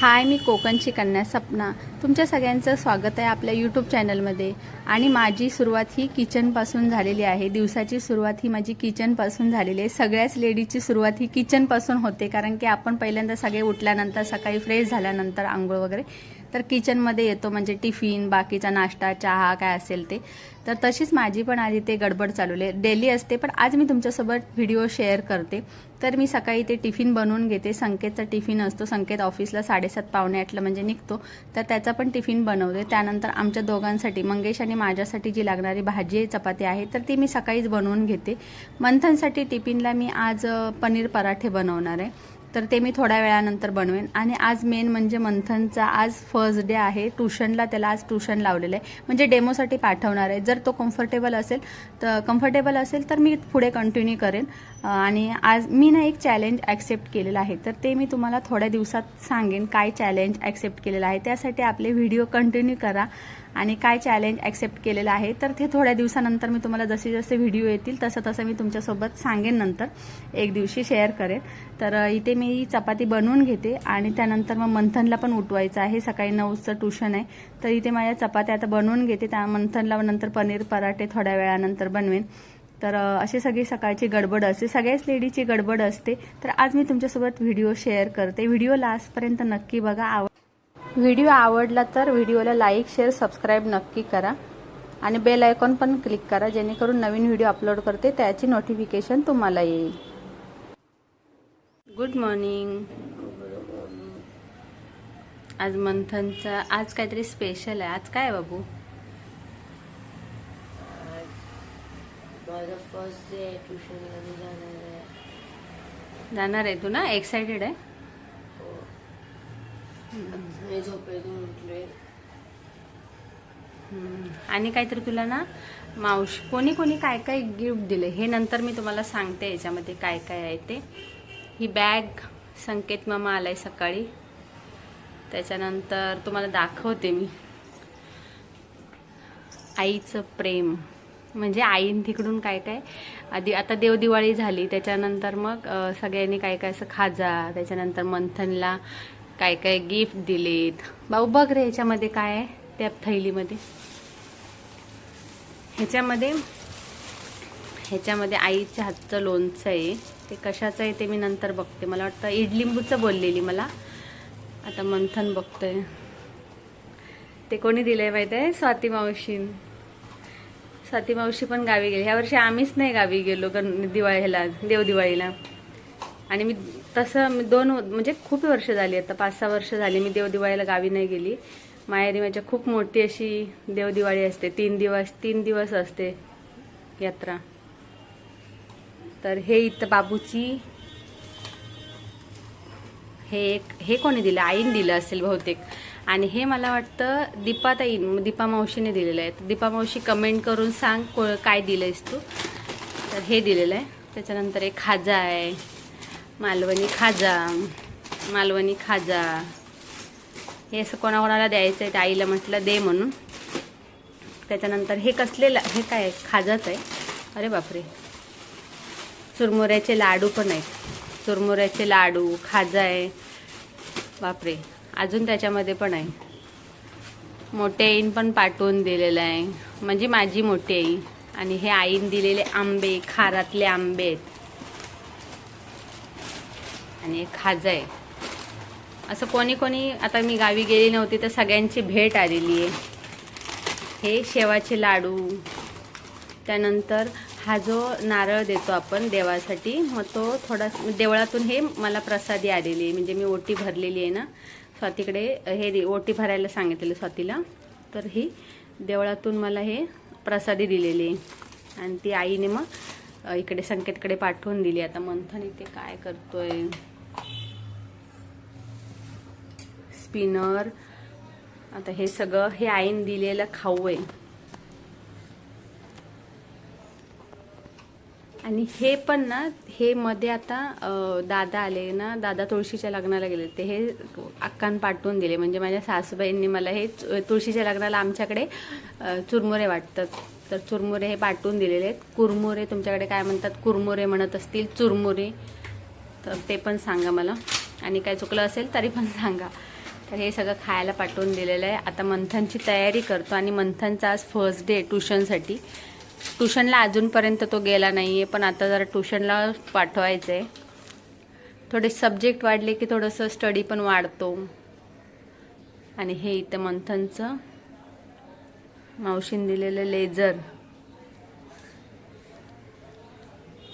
हाय मी कोकणची कन्या सपना. तुमच्या सगळ्यांचं स्वागत आहे आपल्या यूट्यूब चॅनलमध्ये आणि माझी सुरुवात ही किचनपासून झालेली आहे. दिवसाची सुरुवात ही माझी किचनपासून झालेली आहे. सगळ्याच लेडीजची सुरुवात ही किचनपासून होते कारण की आपण पहिल्यांदा सगळे उठल्यानंतर सकाळी फ्रेश झाल्यानंतर आंघोळ वगैरे. तर किचनमध्ये येतो म्हणजे टिफिन बाकीचा नाश्ता चहा काय असेल ते. तर तशीच माझी पण आधी ते गडबड चालू आहे. डेली असते पण आज मी तुमच्यासोबत व्हिडिओ शेअर करते. तर मी सकाळी ते टिफिन बनवून घेते. संकेतचा टिफिन असतो. संकेत ऑफिसला साडेसात पावणे आठला म्हणजे निघतो. तर त्याचा पण टिफिन बनवते. त्यानंतर आमच्या दोघांसाठी मंगेश आणि माझ्यासाठी जी लागणारी भाजी चपाती आहे तर ती मी सकाळीच बनवून घेते. मंथनसाठी टिफिनला मी आज पनीर पराठे बनवणार आहे. तर ते मी थोड्या वेळानंतर बनवेन. आणि आज मेन म्हणजे मंथनचा आज फर्स्ट डे आहे. ट्युशनला त्याला आज ट्यूशन लावलेलं आहे. म्हणजे डेमोसाठी पाठवणार आहे. जर तो कम्फर्टेबल असेल तर कम्फर्टेबल असेल तर मी पुढे कंटिन्यू करेन. आणि आज मी ना एक चॅलेंज ॲक्सेप्ट केलेलं आहे. तर ते मी तुम्हाला थोड्या दिवसात सांगेन काय चॅलेंज ॲक्सेप्ट केलेलं आहे. त्यासाठी आपले व्हिडिओ कंटिन्यू करा. आणि काय चॅलेंज ॲक्सेप्ट केलेलं आहे तर ते थोड्या दिवसानंतर मी तुम्हाला जसे जसे व्हिडिओ येतील तसं तसं मी तुमच्यासोबत सांगेन नंतर. एक दिवशी शेअर करेन. तर इथे मी चपाती बनवून घेते आणि त्यानंतर मग मंथनला पण उठवायचं आहे. सकाळी नऊचं ट्युशन आहे. तर इथे माझ्या चपात्या आता बनवून घेते. त्या मंथनला नंतर पनीर पराठे थोड्या वेळानंतर बनवेन. तर असे अशी सगळी सकाळची गडबड असते. सगळ्याच लेडीची गडबड असते. तर आज मी तुमच्यासोबत व्हिडिओ शेअर करते. व्हिडिओ लास्टपर्यंत नक्की बघा. आव व्हिडिओ आवडला तर व्हिडिओला लाईक शेअर सबस्क्राईब नक्की करा. आणि बेल आयकॉन पण क्लिक करा जेणेकरून नवीन व्हिडिओ अपलोड करते त्याची नोटिफिकेशन तुम्हाला येईल. गुड मॉर्निंग आज मंथनचा आज काहीतरी स्पेशल आहे. आज काय बाबू? माझा फर्स्ट डे जाणार आहे. तू ना? एक्सायटेड आहे? मी झोपेतून उठले. आणि काहीतरी तुला ना मावश कोणी कोणी काय काय गिफ्ट दिले हे नंतर मी तुम्हाला सांगते याच्यामध्ये काय काय आहे ते. ही बॅग संकेत मामा आलाय सकाळी. त्याच्यानंतर तुम्हाला दाखवते मी. आईचं प्रेम. म्हणजे आईन तिकडून काय काय आधी आता देवदिवाळी झाली त्याच्यानंतर मग सगळ्यांनी काय काय असं खाजा त्याच्यानंतर मंथनला काय काय गिफ्ट दिलेत? भाऊ बघ रे ह्याच्यामध्ये काय आहे? त्या थैलीमध्ये. ह्याच्यामध्ये ह्याच्यामध्ये आईच्या हातचं लोणचं आहे. ते कशाचं आहे ते मी नंतर बघते. मला वाटतं इडलिंबूचं बोललेली मला. आता मंथन बघतोय. ते कोणी दिलंय माहीत आहे? स्वाती मावशीन. स्वाती मावशी पण गावी गेली. ह्या वर्षी आम्हीच नाही गावी गेलो गण दिवाळी ह्याला देवदिवाळीला. आणि मी तसं मी दोन म्हणजे खूप वर्ष झाली आता पाच सहा वर्ष झाली मी देवदिवाळीला गावी नाही गेली. माहेरी माझ्या खूप मोठी अशी देवदिवाळी असते. तीन दिवस तीन दिवस असते यात्रा. तर हे इथं बाबूची हे एक हे कोणी दिलं? आईन दिलं असेल बहुतेक. आणि हे मला वाटतं दीपाताई दीपा मावशीने दिलेलं आहे. तर दीपा मावशी कमेंट करून सांग को काय दिलं आहेस तू? तर हे दिलेलं आहे. त्याच्यानंतर एक खाजा आहे. मालवणी खाजा मालवणी खाजा. हे असं कोणाकोणाला द्यायचं आहे त्या आईला म्हटलं दे म्हणून. त्याच्यानंतर हे कसलेलं हे काय आहे? खाजाच आहे. अरे बापरे. चुरमुऱ्याचे लाडू पण आहेत. चुरमुऱ्याचे लाडू खाजा आहे. बापरे. अजून त्याच्यामध्ये पण आहे. मोठे आईन पण पाठवून दिलेलं आहे. म्हणजे माझी मोठी आई. आणि हे आईन दिलेले आंबे खारातले आंबे आहेत. आणि एक खाजा आहे असं कोणी कोणी आता मी गावी गेली नव्हती तर सगळ्यांची भेट आलेली आहे. हे शेवाचे लाडू. त्यानंतर हा जो नारळ देतो आपण देवासाठी मग तो थोडा देवळातून हे मला प्रसादी आलेली आहे. म्हणजे मी ओटी भरलेली आहे ना. स्वातीकडे हे दे- ओटी भरायला सांगितलेलं स्वातीला. तर ही देवळातून मला हे प्रसादी दिलेली आहे. आणि ती आईने मग इकडे संकेतकडे पाठवून दिली. आता मंथन इथे काय करतोय? स्पिनर. आता हे सगळं हे आईन दिलेलं खाऊ आहे. आणि हे पण ना हे मध्ये आता दादा आले ना दादा तुळशीच्या लग्नाला गेले. ते हे अक्कान पाठवून दिले. म्हणजे माझ्या सासूबाईंनी मला हे तुळशीच्या लग्नाला आमच्याकडे चुरमुरे वाटतात. तर चुरमुरे हे पाठवून दिलेले आहेत. कुरमुरे तुमच्याकडे काय म्हणतात? कुरमुरे म्हणत असतील चुरमुरे. तर ते पण सांगा मला. आणि काय चुकलं असेल तरी पण सांगा. तर हे सगळं खायला पाठवून दिलेलं आहे. आता मंथनची तयारी करतो आणि मंथनचा आज फर्स्ट डे ट्युशनसाठी ट्युशनला अजूनपर्यंत तो गेला नाही आहे पण आता जरा ट्युशनला पाठवायचं आहे थोडे सब्जेक्ट वाढले की थोडंसं स्टडी पण वाढतो. आणि हे इथं मंथनचं मावशीन दिलेलं लेझर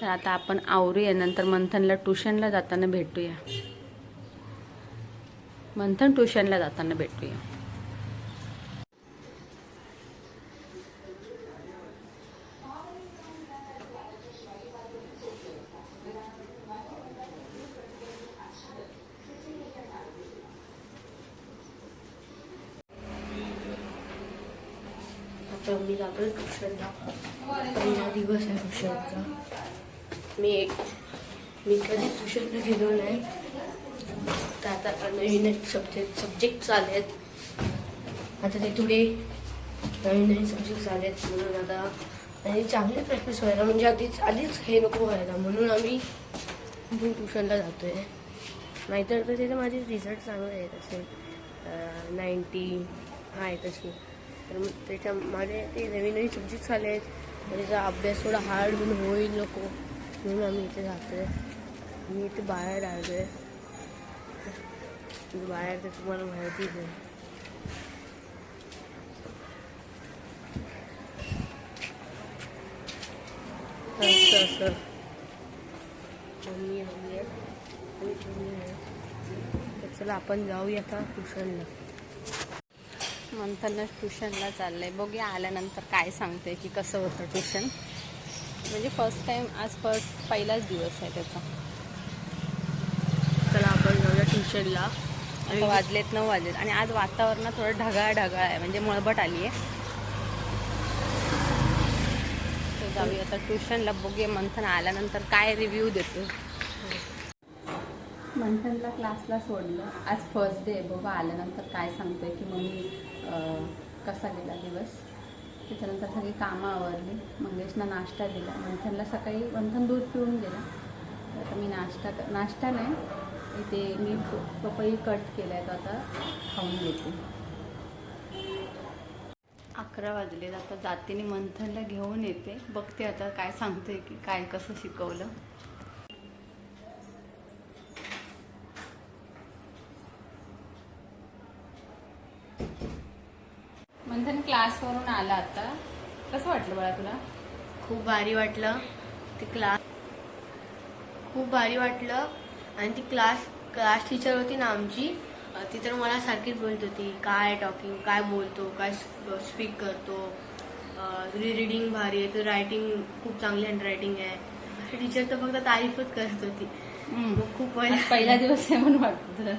तर आता आपण आवरूया नंतर मंथनला ट्युशनला जाताना भेटूया. मंथन ट्युशनला जाताना भेटूया. तर मी जातोय ट्युशनला. पहिला दिवस आहे ट्युशनचा. मी एक मी कधी ट्युशनला गेलो नाही. आता नवीन नवीन सब्जेक्ट सब्जेक्ट आहेत आता ते थोडे नवीन नवीन सब्जेक्ट आहेत म्हणून आता आणि चांगली प्रॅक्टिस व्हायला म्हणजे आधीच आधीच हे नको व्हायला. म्हणून आम्ही ट्युशनला जातो आहे नाहीतर तर तिथे माझे रिझल्ट चांगले आहेत असे. नाईन्टी आहे तसे तर मग त्याच्या माझे ते नवीन नवीन सब्जेक्ट्स आले आहेत. त्याचा अभ्यास थोडा हार्ड म्हणून होईल नको. म्हणून आम्ही इथे जातो आहे मी इथे बाहेर आलो आहे बाहेर तर तुम्हाला माहितीच आहे असं मम्मी आली आहे तर चला आपण जाऊया आता ट्युशनला. मंथनच ट्युशनला चाललंय. बघूया आल्यानंतर काय सांगते की कसं होतं ट्युशन. म्हणजे फर्स्ट टाइम आज फर्स्ट पहिलाच दिवस आहे त्याचा. चला आपण जाऊया ट्युशनला. आता वाजलेत नऊ वाजलेत. आणि आज वातावरणात थोडं ढगाळ ढगाळ आहे म्हणजे मळबट आली आहे. तर जाऊया आता ट्युशनला बघूया मंथन आल्यानंतर काय रिव्ह्यू देतो. मंथनला क्लासला सोडलं. आज फर्स्ट डे बघा आल्यानंतर काय सांगतोय की मम्मी कसा गेला दिवस? त्याच्यानंतर सगळी कामं आवरली. मंगेशना नाश्ता दिला. मंथनला सकाळी मंथन दूध पिऊन गेला. तर आता मी नाश्ता नाश्ता नाही इथे मी पपई कट केला आहे तो आता खाऊन घेते. अकरा वाजले आता जातीने मंथनला घेऊन येते. बघते आता काय सांगते की काय कसं शिकवलं. मंथन क्लासवरून आला आता. कसं वाटलं बाळा तुला? खूप भारी वाटलं. ते क्लास खूप भारी वाटलं. आणि ती क्लास क्लास टीचर होती ना आमची ती तर मला सारखीच बोलत होती काय टॉकिंग काय बोलतो काय स्पीक करतो तुझी रिडिंग भारी आहे तुझी रायटिंग खूप चांगली हँड रायटिंग आहे. टीचर तर फक्त तारीफच करत होती. मग खूप पहिला दिवस आहे म्हणून वाटतं.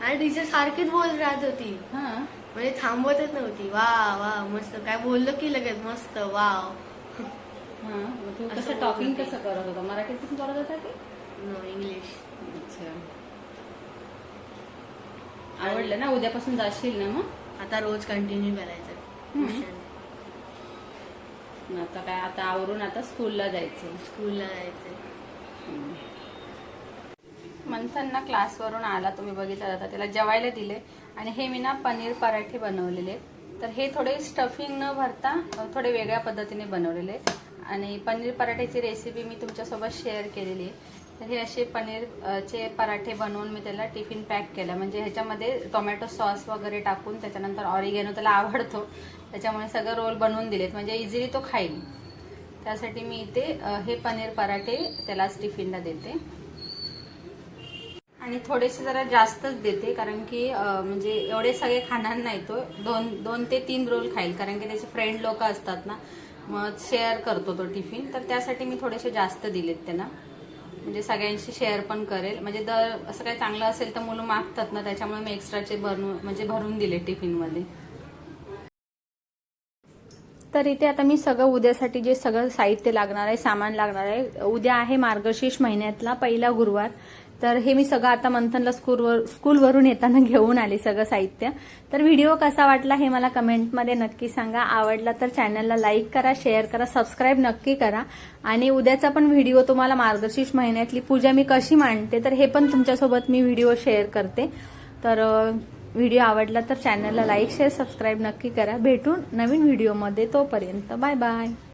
आणि टीचर सारखीच बोलत राहत होती. हां. म्हणजे थांबवतच नव्हती. वा वा मस्त. काय बोललं की लगेच मस्त असं कसं टॉकिंग. कसं करत होता? मराठीतून करत होता की? इंग्लिश अच्छा आवडलं ना? उद्यापासून जाशील ना मग? आता रोज कंटिन्यू करायचं. आता काय? आता आवरून आता स्कूलला जायचं. स्कूलला जायचं. मंथनना क्लासवरून आला तुम्ही बघितलं जाता त्याला जेवायला दिले. आणि हे मी ना पनीर पराठे बनवलेले. तर हे थोडे स्टफिंग न भरता थोडे वेगळ्या पद्धतीने बनवलेले. आणि पनीर पराठ्याची रेसिपी मी तुमच्यासोबत शेअर केलेली आहे. तर हे असे पनीरचे पराठे बनवून मी त्याला टिफिन पॅक केलं. म्हणजे ह्याच्यामध्ये टोमॅटो सॉस वगैरे टाकून त्याच्यानंतर ऑरिगेनो त्याला आवडतो. त्याच्यामुळे सगळं रोल बनवून दिलेत. म्हणजे इझिली तो खाईल. त्यासाठी मी इथे हे पनीर पराठे त्यालाच टिफिनला देते. आणि थोडेसे जरा जास्तच देते कारण की म्हणजे एवढे सगळे खाणार नाही तो. दोन दोन ते तीन रोल खाईल कारण की त्याचे फ्रेंड लोक असतात ना मग शेअर करतो तो टिफिन. तर त्यासाठी मी थोडेसे जास्त दिलेत त्यांना. म्हणजे सगळ्यांशी शेअर पण करेल. म्हणजे दर असं काही चांगलं असेल तर मुलं मागतात ना त्याच्यामुळे मी एक्स्ट्राचे भरून म्हणजे भरून दिले टिफिनमध्ये तर इथे आता मी सगळं उद्यासाठी जे सगळं साहित्य लागणार आहे सामान लागणार आहे उद्या आहे मार्गशीर्ष महिन्यातला पहिला गुरुवार. तर हे मी सगळं आता मंथनला स्कूलवर स्कूलवरून येताना घेऊन आले सगळं साहित्य. तर व्हिडिओ कसा वाटला हे मला कमेंटमध्ये नक्की सांगा. आवडला तर चॅनलला लाईक करा शेअर करा सबस्क्राईब नक्की करा. आणि उद्याचा पण व्हिडिओ तुम्हाला मार्गशीर्ष महिन्यातली पूजा मी कशी मांडते तर हे पण तुमच्यासोबत मी व्हिडिओ शेअर करते. तर व्हिडिओ आवडला तर चॅनलला लाईक शेअर सबस्क्राईब नक्की करा. भेटून नवीन व्हिडिओमध्ये तोपर्यंत. Bye bye